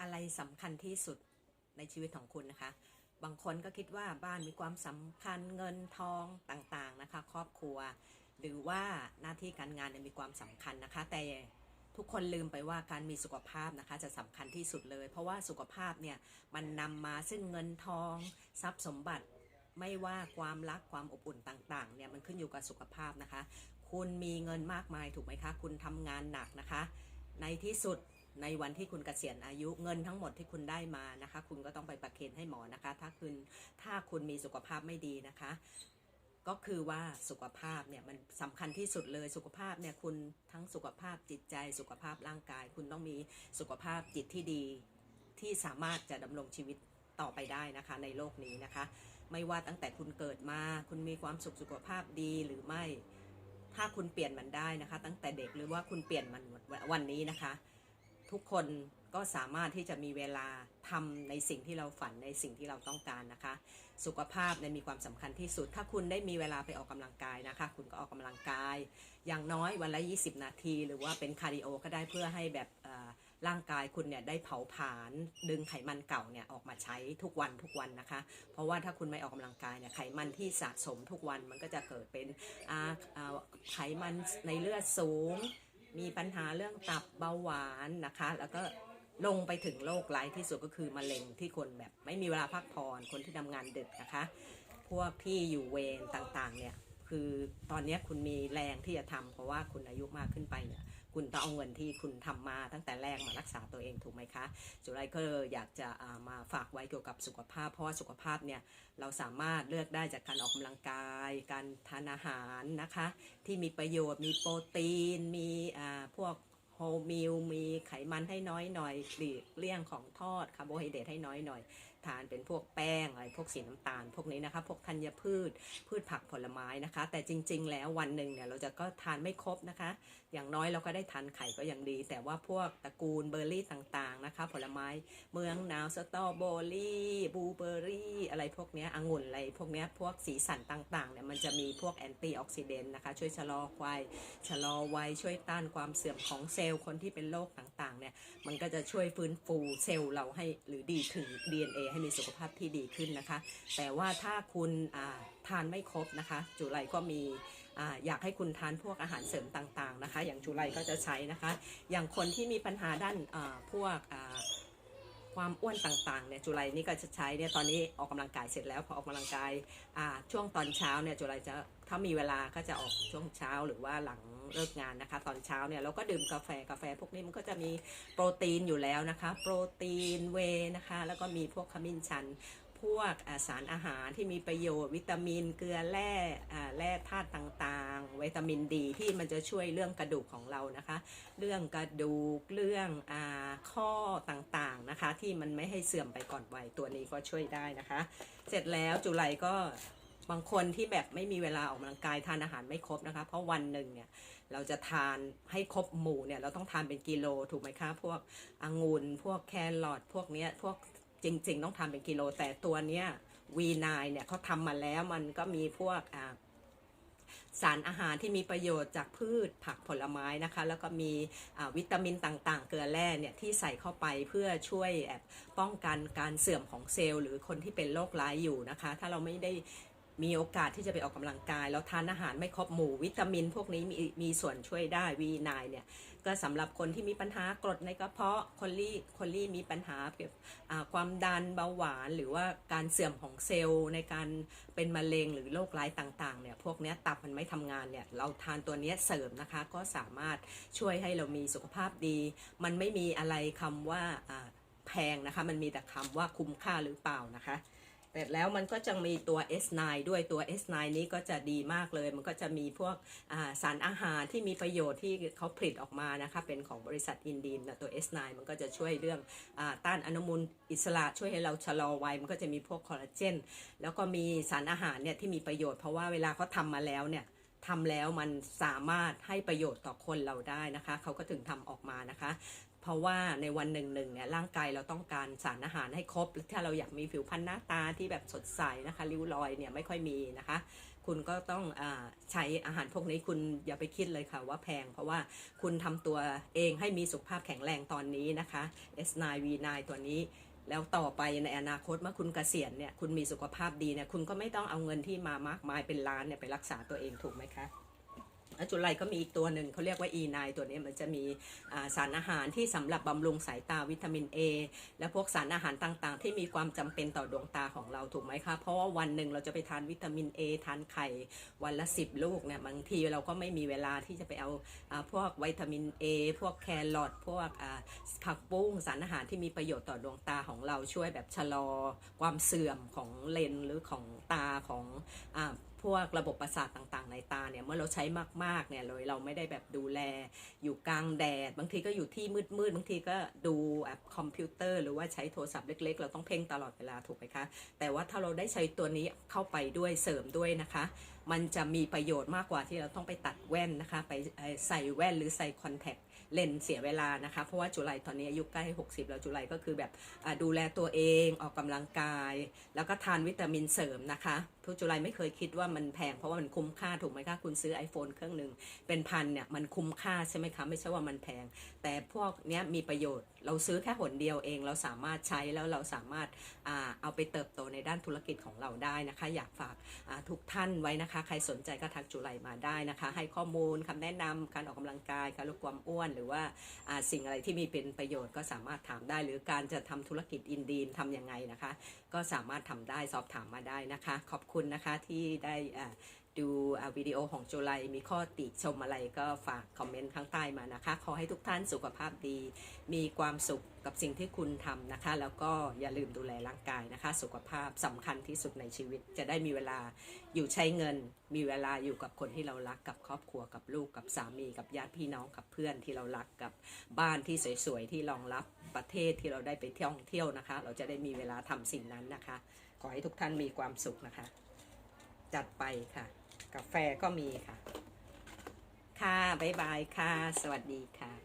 อะไรสำคัญที่สุดในชีวิตของคุณนะคะ บางคนก็คิดว่าบ้านมีความสำคัญเงินทองต่างๆนะคะ ครอบครัว หรือว่าหน้าที่การงานมีความสำคัญนะคะ แต่ทุกคนลืมไปว่าการมีสุขภาพนะคะ จะสำคัญที่สุดเลย เพราะว่าสุขภาพเนี่ยมันนำมาซึ่งเงินทอง ทรัพย์สมบัติไม่ว่าความรักความอบอุ่นต่างๆเนี่ยมันขึ้นอยู่กับสุขภาพนะคะ คุณมีเงินมากมายถูกไหมคะ คุณทำงานหนักนะคะ ในที่สุด ในวันที่คุณเกษียณอายุเงินทั้งหมดที่คุณได้มานะคะ คุณก็ต้องไปประเคนให้หมอนะคะ ถ้าคุณถ้าคุณมีสุขภาพไม่ดีนะคะ ก็คือว่าสุขภาพเนี่ยมันสำคัญที่สุดเลยสุขภาพเนี่ยคุณทั้งสุขภาพจิตใจสุขภาพร่างกาย คุณต้องมีสุขภาพจิตที่ดีที่สามารถจะดำรงชีวิตต่อไปได้นะคะในโลกนี้นะคะ ไม่ว่าตั้งแต่คุณเกิดมา คุณมีความสุขสุขภาพดีหรือไม่ ถ้าคุณเปลี่ยนมันได้นะคะ ตั้งแต่เด็กหรือว่าคุณเปลี่ยนมันวันนี้นะคะ ทุกคนก็สามารถที่จะมีเวลาทำในสิ่งที่เราฝันในสิ่งที่เราต้องการนะคะ สุขภาพเนี่ยมีความสำคัญที่สุด ถ้าคุณได้มีเวลาไปออกกำลังกายนะคะ คุณก็ออกกำลังกาย อย่างน้อยวันละ 20 นาที หรือว่าเป็นคาร์ดิโอก็ได้เพื่อให้แบบเอ่อร่างกายคุณเนี่ยได้เผาผลาญดึงไขมันเก่าเนี่ยออกมาใช้ทุกวันทุกวันนะคะ เพราะว่าถ้าคุณไม่ออกกำลังกายเนี่ยไขมันที่สะสมทุกวันมันก็จะเกิดเป็นไขมันในเลือดสูง มีปัญหาเรื่องตับเบาหวานนะคะ แล้วก็ลงไปถึงโรคร้ายที่สุดก็คือมะเร็งที่คนแบบไม่มีเวลาพักผ่อนคนที่ทำงานดึกนะคะ พวกที่อยู่เวรต่างๆเนี่ยคือตอนนี้คุณมีแรงที่จะทำเพราะว่าคุณอายุมากขึ้นไปเนี่ย คุณต้องเอาเงินที่คุณทำมาตั้งแต่แรกมารักษาตัวเองถูกไหมคะ จุไรก็อยากจะามาฝากไว้เกี่ยวกับสุขภาพ เพราะว่าสุขภาพเนี่ยเราสามารถเลือกได้จากการออกกำลังกาย การทานอาหารนะคะ ที่มีประโยชน์มีโปรตีน มีพวก โฮมิลมีไขมันให้น้อยหน่อยหลีกเลี่ยงของทอดคาร์โบไฮเดรตให้น้อยหน่อย ทานเป็นพวกแป้งอะไรพวกสีน้ำตาล พวกนี้นะคะ พวกธัญพืช พืชผักผลไม้นะคะ แต่จริง ๆ แล้ววันหนึ่งเนี่ยเราจะก็ทานไม่ครบนะคะ อย่างน้อยเราก็ได้ทานไข่ก็ยังดี แต่ว่าพวกตระกูลเบอร์รี่ต่างๆนะคะ ผลไม้เมืองหนาวสตรอเบอรี่บลูเบอร์รี่อะไรพวกนี้องุ่นอะไรพวกนี้พวกสีสันต่างๆเนี่ยมันจะมีพวกแอนตี้ออกซิเดนต์นะคะช่วยชะลอวัยชะลอวัยช่วยต้านความเสื่อมของเซลล์คนที่เป็นโรคต่างๆเนี่ยมันก็จะช่วยฟื้นฟูเซลล์เราให้หรือดีถึง DNA ให้มีสุขภาพที่ดีขึ้นนะคะ แต่ว่าถ้าคุณทานไม่ครบนะคะ จุไรก็มีอยากให้คุณทานพวกอาหารเสริมต่างๆนะคะ อย่างจุไรก็จะใช้นะคะ อย่างคนที่มีปัญหาด้านพวกความอ้วนต่างๆเนี่ยจุไรนี่ก็จะใช้เนี่ยตอนนี้ออกกำลังกายเสร็จแล้วพอออกกำลังกายช่วงตอนเช้าเนี่ยจุไรจะถ้ามีเวลาก็จะออกช่วงเช้าหรือว่าหลัง เลิกงานนะคะ ตอนเช้าเนี่ยเราก็ดื่มกาแฟกาแฟพวกนี้มันก็จะมีโปรตีนอยู่แล้วนะคะ โปรตีนเวนะคะ แล้วก็มีพวกขมิ้นชันพวกสารอาหารที่มีประโยชน์วิตามินเกลือแร่แร่ธาตุต่างๆ วิตามินดีที่มันจะช่วยเรื่องกระดูกของเรานะคะ เรื่องกระดูกเรื่องอข้อต่างๆนะคะ ที่มันไม่ให้เสื่อมไปก่อนวัยตัวนี้ก็ช่วยได้นะคะ เสร็จแล้วจุไลก็ บางคนที่แบบไม่มีเวลาออกกำลังกายทานอาหารไม่ครบนะคะ เพราะวันหนึ่งเนี่ยเราจะทานให้ครบหมู่เนี่ยเราต้องทานเป็นกิโลถูกไหมคะ พวกองุ่นพวกแครอทพวกเนี้ยพวกจริง ๆ ต้องทำเป็นกิโล แต่ตัวเนี้ย V9 เนี่ยเขาทำมาแล้วมันก็มีพวกอ่าสารอาหารที่มีประโยชน์จากพืชผักผลไม้นะคะ แล้วก็มีวิตามินต่างๆ เกลือแร่เนี่ยที่ใส่เข้าไปเพื่อช่วยป้องกันการเสื่อมของเซลล์ หรือคนที่เป็นโรคร้ายอยู่นะคะ ถ้าเราไม่ได้ มีโอกาสที่จะไปออกกำลังกาย แล้วทานอาหารไม่ครบหมู่วิตามิน พวกนี้มีมีส่วนช่วยได้ V9 เนี่ยก็สำหรับคนที่มีปัญหากรดในกระเพาะคนที่คนที่มีปัญหาเกี่ยวกับความดันเบาหวาน หรือว่าการเสื่อมของเซลล์ในการเป็นมะเร็งหรือโรคร้ายต่างๆเนี่ยพวกนี้ตับมันไม่ทำงานเนี่ยเราทานตัวนี้เสริมนะคะ ก็สามารถช่วยให้เรามีสุขภาพดี มันไม่มีอะไรคำว่าอ่าแพงนะคะ มันมีแต่คำว่าคุ้มค่าหรือเปล่านะคะ แต่แล้วมันก็จะมีตัว S9 ด้วยตัว S9 นี้ก็จะดีมากเลย มันก็จะมีพวกาสารอาหารที่มีประโยชน์ที่เขาผลิตออกมานะคะเป็นของบริษัทอินดีนตัว S9 มันก็จะช่วยเรื่องอต้านอนุมูลอิสระช่วยให้เราชะลอวัยมันก็จะมีพวกคอลลาเจนแล้วก็มีสารอาหารเนี่ยที่มีประโยชน์เพราะว่าเวลาเขาทำมาแล้วเนี่ยทำแล้วมันสามารถให้ประโยชน์ต่อคนเราได้นะคะ เขาก็ถึงทำออกมานะคะ เพราะว่าในวันหนึ่งหนึ่งเนี่ยร่างกายเราต้องการสารอาหารให้ครบ ถ้าเราอยากมีผิวพรรณหน้าตาที่แบบสดใสนะคะริ้วรอยเนี่ยไม่ค่อยมีนะคะ คุณก็ต้องอใช้อาหารพวกนี้คุณอย่าไปคิดเลยค่ะว่าแพง เพราะว่าคุณทำตัวเองให้มีสุขภาพแข็งแรงตอนนี้นะคะ S9 V9 ตัวนี้แล้วต่อไปในอนาคตเมื่อคุณเกษียณเนี่ยคุณมีสุขภาพดีเนี่ยคุณก็ไม่ต้องเอาเงินที่มามากมายเป็นล้านเนี่ยไปรักษาตัวเองถูกไหมคะ แล้วจุลัยก็มีอีกตัวหนึ่งเขาเรียกว่า E9 ตัวนี้มันจะมีสารอาหารที่สำหรับบำรุงสายตาวิตามิน A และพวกสารอาหารต่างๆ ที่มีความจำเป็นต่อดวงตาของเราถูกไหมคะเพราะว่าวันหนึ่งเราจะไปทานวิตามิน A ทานไข่วันละ 10 ลูกเนี่ยบางทีเราก็ไม่มีเวลาที่จะไปเอาอพวกวิตามิน A พวกแครอทพวกผักบุ้งสารอาหารที่มีประโยชน์ต่อดวงตาของเราช่วยแบบชะลอความเสื่อมของเลนหรือของตาของอ พวกระบบประสาทต่างๆ ในตาเนี่ยเมื่อเราใช้มากๆเนี่ยเลยเราไม่ได้แบบดูแลอยู่กลางแดด บางทีก็อยู่ที่มืดๆบางทีก็ดูแอปคอมพิวเตอร์ หรือว่าใช้โทรศัพท์เล็ก ๆ เราต้องเพ่งตลอดเวลาถูกไหมคะ แต่ว่าถ้าเราได้ใช้ตัวนี้เข้าไปด้วยเสริมด้วยนะคะมันจะมีประโยชน์มากกว่าที่เราต้องไปตัดแว่นนะคะ ไปใส่แว่นหรือใส่คอนแทคเลนส์เสียเวลานะคะ เพราะว่าจุลัยตอนนี้อายุใกล้ 60 แล้วจุลัยก็คือแบบดูแลตัวเองออกกำลังกาย แล้วก็ทานวิตามินเสริมนะคะทุกจุลัยไม่เคยคิดว่ามันแพงเพราะว่ามันคุ้มค่าถูกไหมคะคุณซื้อ iPhone เครื่องหนึ่งเป็นพันเนี่ยมันคุ้มค่าใช่ไหมคะไม่ใช่ว่ามันแพง แต่พวกเนี้ยมีประโยชน์ เราซื้อแค่หนเดียวเอง เราสามารถใช้แล้วเราสามารถอเอาไปเติบโตในด้านธุรกิจของเราได้นะคะ อยากฝากทุกท่านไว้นะคะ ใครสนใจก็ทักจุไลมาได้นะคะ ให้ข้อมูลคำแนะนำการออกกำลังกายการลดความอ้วน หรือว่าาสิ่งอะไรที่มีเป็นประโยชน์ก็สามารถถามได้ หรือการจะทำธุรกิจอินดีมทำยังไงนะคะ ก็สามารถทำได้สอบถามมาได้นะคะ ขอบคุณนะคะที่ได้อ่า ดูวิดีโอของโจไลมีข้อติชมอะไรก็ฝากคอมเมนต์ข้างใต้มานะคะ ขอให้ทุกท่านสุขภาพดี มีความสุขกับสิ่งที่คุณทำนะคะ แล้วก็อย่าลืมดูแลร่างกายนะคะ สุขภาพสำคัญที่สุดในชีวิต จะได้มีเวลาอยู่ใช้เงิน มีเวลาอยู่กับคนที่เรารักกับครอบครัวกับลูกกับสามีกับญาติพี่น้องกับเพื่อนที่เรารักกับบ้านที่สวยๆที่รองรับประเทศที่เราได้ไปเที่ยวเที่ยวนะคะ เราจะได้มีเวลาทำสิ่งนั้นนะคะ ขอให้ทุกท่านมีความสุขนะคะ จัดไปค่ะ กาแฟก็มีค่ะ ค่ะ บ๊ายบายค่ะ สวัสดีค่ะ